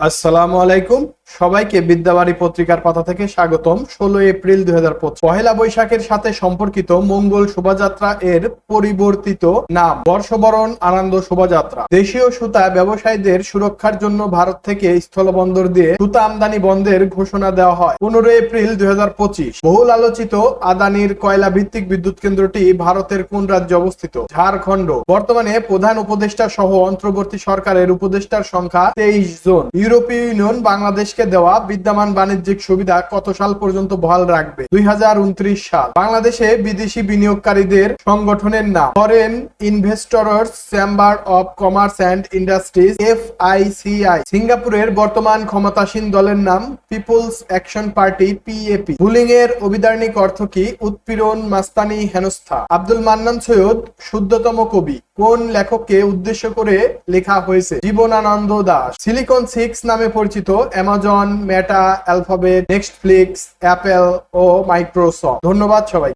আসসালামু আলাইকুম। সবাইকে বিদ্যাবাড়ি পত্রিকার পাতা থেকে স্বাগতম। ষোলো এপ্রিল দুই হাজার পহেলা বৈশাখের সাথে সম্পর্কিত মঙ্গল শোভাযাত্রা এর পরিবর্তিত নাম, বর্ষবরণ, আনন্দ শোভাযাত্রা। দেশীয় সুতা ব্যবসায়ীদের সুরক্ষার জন্য ভারত থেকে স্থলবন্দর দিয়ে সুতা আমদানি বন্ধের ঘোষণা দেওয়া হয় পনেরো এপ্রিল দুই হাজার পঁচিশ। বহুল আলোচিত আদানির কয়লা ভিত্তিক বিদ্যুৎ কেন্দ্রটি ভারতের কোন রাজ্যে অবস্থিত? ঝাড়খণ্ড। বর্তমানে প্রধান উপদেষ্টা সহ অন্তর্বর্তী সরকারের উপদেষ্টার সংখ্যা তেইশ জন। ইউরোপীয় ইউনিয়ন বাংলাদেশকে দেওয়া বিদ্যমান বাণিজ্যিক সুবিধা কত সাল পর্যন্ত বহাল রাখবে? দুই সাল। বাংলাদেশে বিদেশি বিনিয়োগকারীদের সংগঠনের নাম। Foreign investors chamber of commerce and industries F সিঙ্গাপুরের বর্তমান ক্ষমতাসীন দলের নাম peoples action party PAP bullying এর অভিধার্নিক অর্থ কি? উৎপীড়ন, মাস্তানি, হেনস্থা। আব্দুল মান্নান সৈয়দ, শুদ্ধতম কবি। কোন লেখককে উদ্দেশ্য করে লেখা হয়েছে? জীবনানন্দ দাস। সিলিকন সিক্স নামে পরিচিত Amazon Meta Alphabet Netflix Apple ও মাইক্রোসফট। ধন্যবাদ সবাই